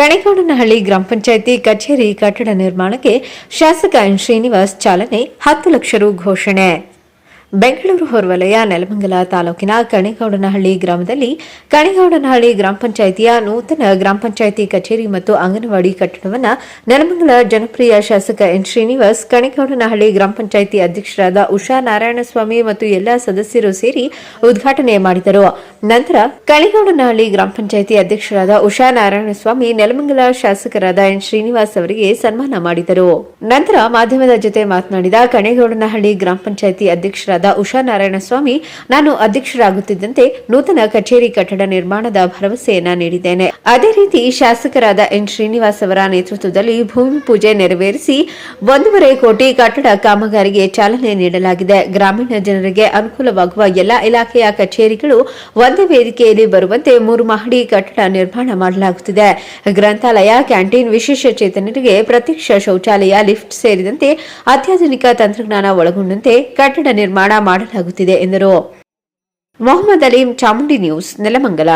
ಕಣಿಗೌಡನಹಳ್ಳಿ ಗ್ರಾಮ ಪಂಚಾಯಿತಿ ಕಚೇರಿ ಕಟ್ಟಡ ನಿರ್ಮಾಣಕ್ಕೆ ಶಾಸಕ ಎನ್ ಶ್ರೀನಿವಾಸ್ ಚಾಲನೆ ಹತ್ತು ಲಕ್ಷ ರು ಘೋಷಣೆ. ಬೆಂಗಳೂರು ಹೊರವಲಯ, ನೆಲಮಂಗಲ ತಾಲೂಕಿನ ಕಣಿಗೌಡನಹಳ್ಳಿ ಗ್ರಾಮದಲ್ಲಿ ಕಣಿಗೌಡನಹಳ್ಳಿ ಗ್ರಾಮ ಪಂಚಾಯಿತಿಯ ನೂತನ ಗ್ರಾಮ ಪಂಚಾಯಿತಿ ಕಚೇರಿ ಮತ್ತು ಅಂಗನವಾಡಿ ಕಟ್ಟಡವನ್ನು ನೆಲಮಂಗಲ ಜನಪ್ರಿಯ ಶಾಸಕ ಎನ್ ಶ್ರೀನಿವಾಸ್ ಕಣಿಗೌಡನಹಳ್ಳಿ ಗ್ರಾಮ ಪಂಚಾಯಿತಿ ಅಧ್ಯಕ್ಷರಾದ ಉಷಾ ನಾರಾಯಣಸ್ವಾಮಿ ಮತ್ತು ಎಲ್ಲಾ ಸದಸ್ಯರು ಸೇರಿ ಉದ್ಘಾಟನೆ ಮಾಡಿದರು. ನಂತರ ಕಣಿಗೌಡನಹಳ್ಳಿ ಗ್ರಾಮ ಪಂಚಾಯಿತಿ ಅಧ್ಯಕ್ಷರಾದ ಉಷಾ ನಾರಾಯಣಸ್ವಾಮಿ, ನೆಲಮಂಗಲ ಶಾಸಕರಾದ ಎನ್ ಶ್ರೀನಿವಾಸ್ ಅವರಿಗೆ ಸನ್ಮಾನ ಮಾಡಿದರು. ನಂತರ ಮಾಧ್ಯಮದ ಜೊತೆ ಮಾತನಾಡಿದ ಕಣೇಗೌಡನಹಳ್ಳಿ ಗ್ರಾಮ ಪಂಚಾಯಿತಿ ಅಧ್ಯಕ್ಷರಾದ ಉಷಾ ನಾರಾಯಣಸ್ವಾಮಿ ನಾನು ಅಧ್ಯಕ್ಷರಾಗುತ್ತಿದ್ದಂತೆ ನೂತನ ಕಚೇರಿ ಕಟ್ಟಡ ನಿರ್ಮಾಣದ ಭರವಸೆಯನ್ನ ನೀಡಿದ್ದೇನೆ. ಅದೇ ರೀತಿ ಶಾಸಕರಾದ ಎನ್ ಶ್ರೀನಿವಾಸ್ ಅವರ ನೇತೃತ್ವದಲ್ಲಿ ಭೂಮಿ ಪೂಜೆ ನೆರವೇರಿಸಿ ಒಂದೂವರೆ ಕೋಟಿ ಕಟ್ಟಡ ಕಾಮಗಾರಿಗೆ ಚಾಲನೆ ನೀಡಲಾಗಿದೆ. ಗ್ರಾಮೀಣ ಜನರಿಗೆ ಅನುಕೂಲವಾಗುವ ಎಲ್ಲಾ ಇಲಾಖೆಯ ಕಚೇರಿಗಳು ಒಂದೇ ವೇದಿಕೆಯಲ್ಲಿ ಬರುವಂತೆ ಮೂರು ಮಹಡಿ ಕಟ್ಟಡ ನಿರ್ಮಾಣ ಮಾಡಲಾಗುತ್ತಿದೆ. ಗ್ರಂಥಾಲಯ, ಕ್ಯಾಂಟೀನ್, ವಿಶೇಷ ಚೇತನರಿಗೆ ಪ್ರತ್ಯಕ್ಷ ಶೌಚಾಲಯ, ಲಿಫ್ಟ್ ಸೇರಿದಂತೆ ಅತ್ಯಾಧುನಿಕ ತಂತ್ರಜ್ಞಾನ ಒಳಗೊಂಡಂತೆ ಕಟ್ಟಡ ನಿರ್ಮಾಣ ಮಾಡಲಾಗುತ್ತಿದೆ ಎಂದರು. ಮೊಹಮ್ಮದ್ ಅಲೀಂ ಚಾಮುಂಡಿ ನ್ಯೂಸ್ ನೆಲಮಂಗಲ.